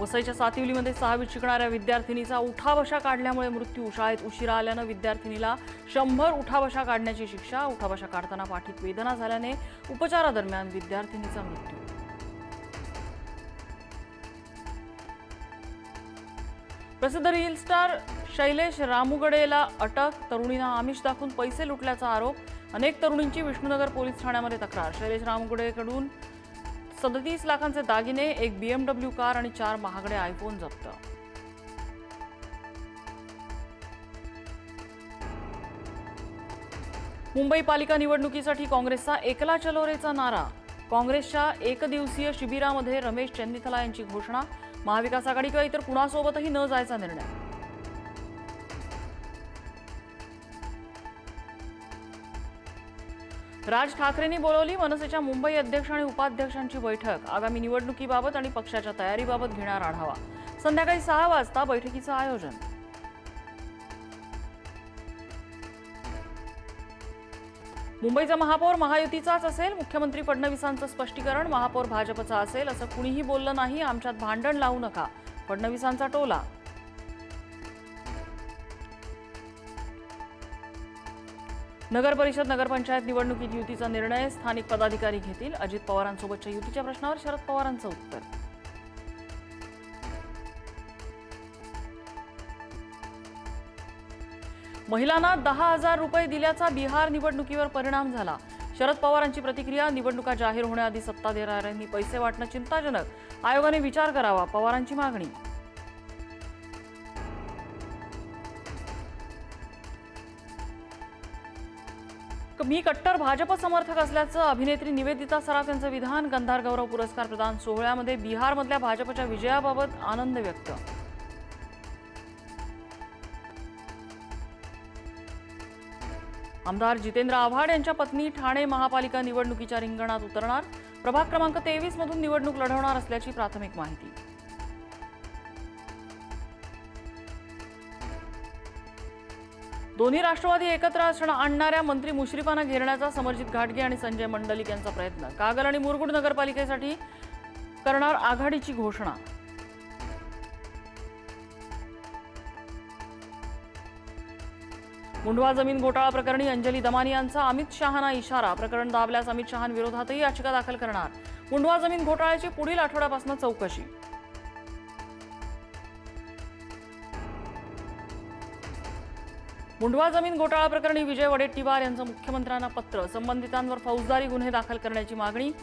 वसईच्या सातिवलीमध्ये सहावीत शिकणाऱ्या विद्यार्थिनीचा उठाबशा काढल्यामुळे मृत्यू. शाळेत उशिरा आल्यानं विद्यार्थिनीला शंभर उठाबशा काढण्याची शिक्षा. उठाबशा काढताना पाठीत वेदना झाल्याने उपचारादरम्यान विद्यार्थिनीचा मृत्यू. प्रसिद्ध रील स्टार शैलेश रामुगडेला अटक. तरुणीनं आमिष दाखवून पैसे लुटल्याचा आरोप. अनेक तरुणींची विष्णुनगर पोलीस ठाण्यामध्ये तक्रार. शैलेश रामुगडेकडून सदतीस लाखांचे दागिने एक बीएमडब्ल्यू कार आणि चार महागडे आयफोन जप्त. मुंबई पालिका निवडणुकीसाठी काँग्रेसचा एकला चलोरेचा नारा. काँग्रेसच्या एकदिवसीय शिबिरामध्ये रमेश चन्निथला यांची घोषणा. महाविकास आघाडी किंवा इतर कुणासोबतही न जायचा निर्णय. राज ठाकरेंनी बोलवली मनसेच्या मुंबई अध्यक्ष आणि उपाध्यक्षांची बैठक. आगामी निवडणुकीबाबत आणि पक्षाच्या तयारीबाबत घेणार आढावा. संध्याकाळी सहा वाजता बैठकीचं आयोजन. मुंबईचा महापौर महायुतीचाच असेल मुख्यमंत्री फडणवीसांचं स्पष्टीकरण महापौर भाजपचा असेल असं कुणीही बोललं नाही आमच्यात भांडण लावू नका. फडणवीसांचा टोला नगर परिषद नगरपंचायत निवडणुकीत युतीचा निर्णय स्थानिक पदाधिकारी घेतील. अजित पवारांसोबतच्या युतीच्या प्रश्नावर शरद पवारांचं उत्तर. महिलांना दहा हजार रुपये दिल्याचा बिहार निवडणुकीवर परिणाम झाला. शरद पवारांची प्रतिक्रिया निवडणुका जाहीर होण्याआधी सत्ताधाऱ्यांनी पैसे वाटणं चिंताजनक. आयोगाने विचार करावा पवारांची मागणी. मी कट्टर भाजप समर्थक असल्याचं अभिनेत्री निवेदिता सराफ यांचं विधान गंधार गौरव पुरस्कार प्रदान सोहळ्यामध्ये बिहारमधल्या भाजपच्या विजयाबाबत आनंद व्यक्त. आमदार जितेंद्र आव्हाड यांच्या पत्नी ठाणे महापालिका निवडणुकीच्या रिंगणात उतरणार. प्रभाग क्रमांक तेवीस मधून निवडणूक लढवणार असल्याची प्राथमिक माहिती. दोन्ही राष्ट्रवादी एकत्र असणं आणणाऱ्या मंत्री मुश्रीफांना घेरण्याचा समर्जित घाटगे आणि संजय मंडलिक यांचा प्रयत्न. कागल आणि मुरगुड नगरपालिकेसाठी करणार आघाडीची घोषणा. मुंडवा जमीन घोटाळा प्रकरणी अंजली दमानी यांचा अमित शहाना इशारा. प्रकरण दाबल्यास अमित शहांविरोधातही याचिका दाखल करणार. मुंडवा जमीन घोटाळ्याची पुढील आठवड्यापासून चौकशी. मुंडवा जमीन घोटाळा प्रकरणी विजय वडेट्टीवार यांचं मुख्यमंत्र्यांना पत्र संबंधितांवर फौजदारी गुन्हे दाखल करण्याची मागणी